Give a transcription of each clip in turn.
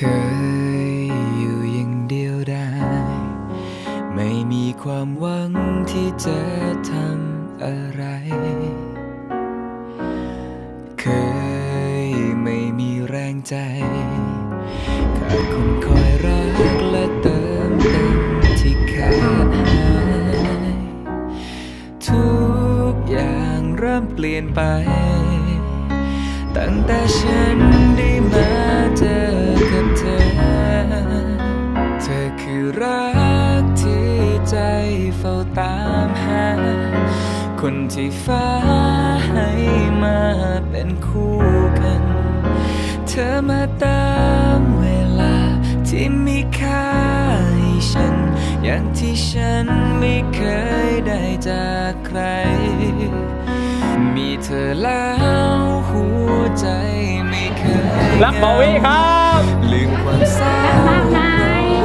เคยอยู่อย่างเดียวได้ ไม่มีความหวังที่จะทำอะไร เคยไม่มีแรงใจ ขาดคนคอยรักและเติมเต็มที่ขาดหายทุกอย่างเริ่มเปลี่ยนไป ตั้งแต่ฉัน รักที่ใจเฝ้าตามหา คนที่ฟ้าให้มาเป็นคู่กัน เธอมาตามเวลาที่มีค่าให้ฉัน อย่างที่ฉันไม่เคยได้จากใคร มีเธอแล้วหัวใจไม่เคยรักบอวี่ครับ ลืมความเศร้า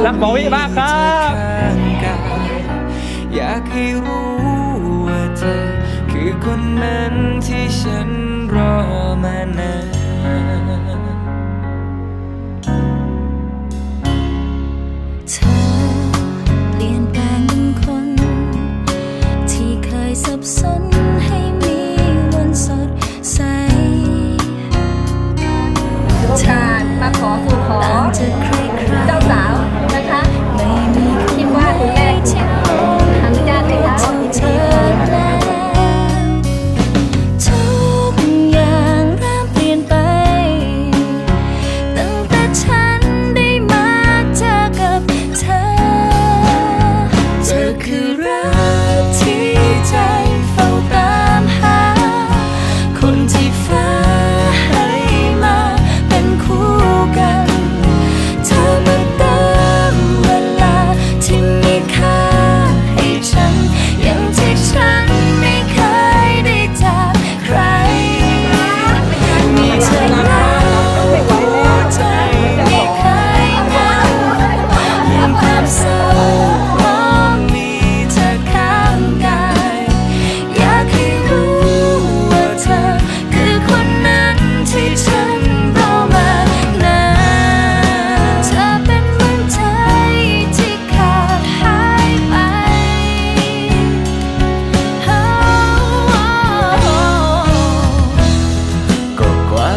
รักหมอวิมากครับอยากให้รู้ว่าเธอคือคนนั้นที่ฉันรอมานาน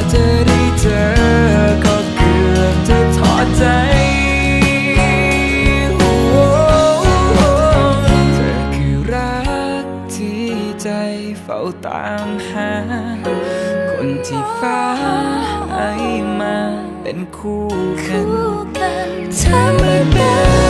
กว่าจะได้เจอก็เกือบจะถอดใจเธอคือรักที่ใจเฝ้าตามหา คนที่ฟ้าให้มาเป็นคู่กันเธอไม่เดิ